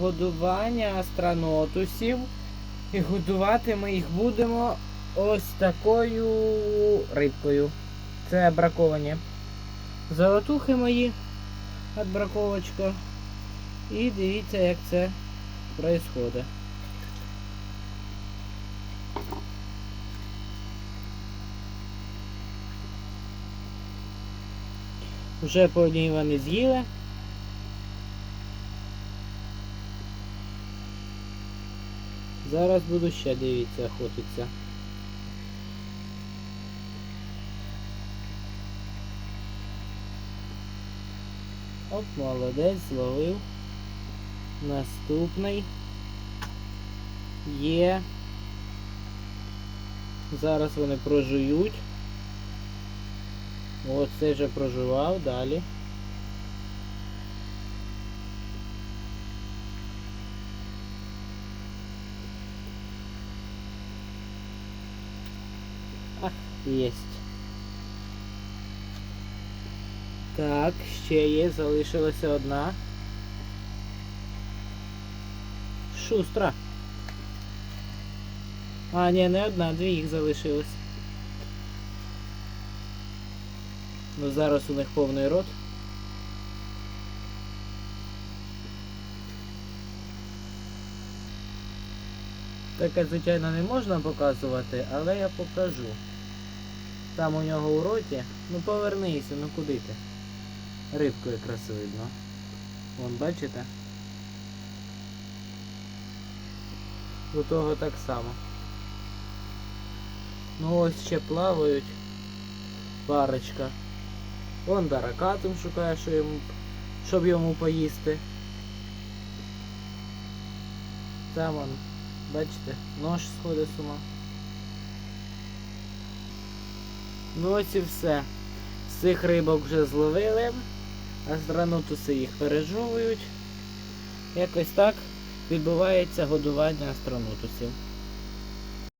годування астронотусів. І годувати ми їх будемо ось такою рибкою. Це браковані. Золотухи мої. Отбраковочка. І дивіться, як це происходить. Вже по одній вони з'їли. Зараз буду ще дивіться, охотиться. Оп, молодець, зловив. Наступний. Є. Зараз вони прожують. От це вже проживав, далі. Ах, єсть. Так, ще є, залишилася одна. Шустра. А, ні, не одна, дві їх залишилось. Ну зараз у них повний рот. Таке, звичайно, не можна показувати, але я покажу. Там у нього у роті. Ну повернися, ну куди ти? Рибку якраз видно. Вон, бачите? У того так само. Ну ось ще плавають парочка. Вон даракатом шукає, що йому, щоб йому поїсти. Там он, бачите, нож сходить з ума. Ну ось і все. Цих рибок вже зловили. Астронутуси їх пережовують. Якось так відбувається годування астронутусів.